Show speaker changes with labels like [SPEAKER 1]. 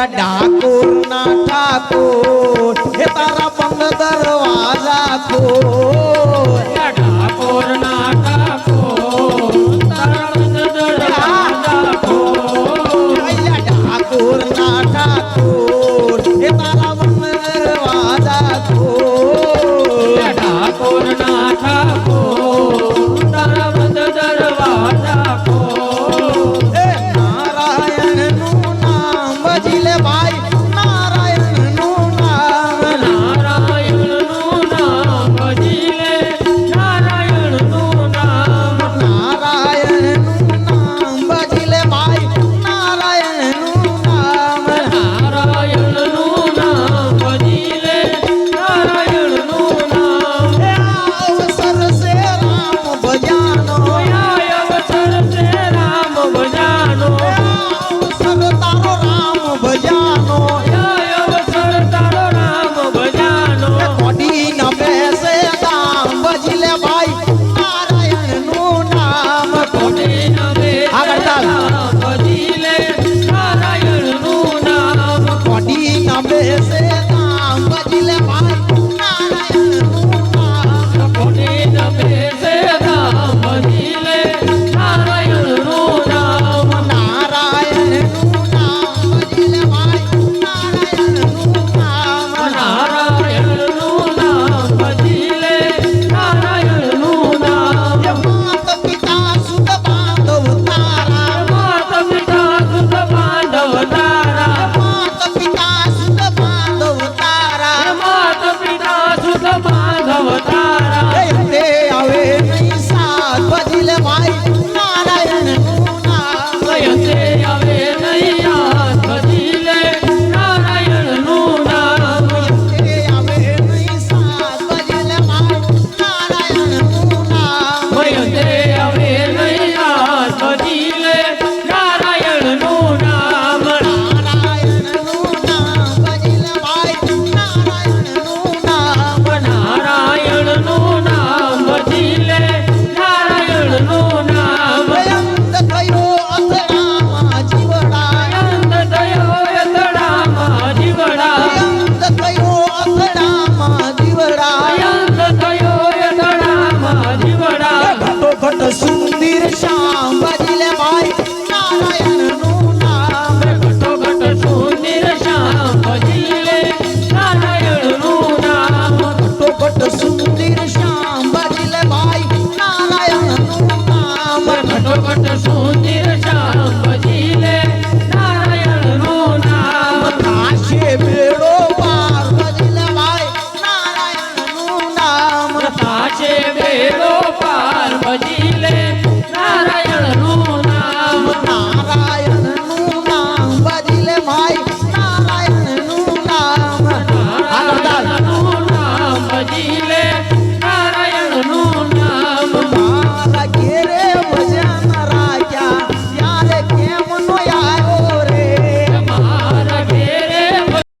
[SPEAKER 1] બીજા ડાકોર ના ઠાકોર હે
[SPEAKER 2] તારા બંગ દરવાજા
[SPEAKER 1] ખોર. ડાકોર ના ઠાકોર તારા
[SPEAKER 2] ઠાકોર
[SPEAKER 1] હે તારા
[SPEAKER 2] બંગ દરવાજા
[SPEAKER 1] ખોર. ના ઠાકોર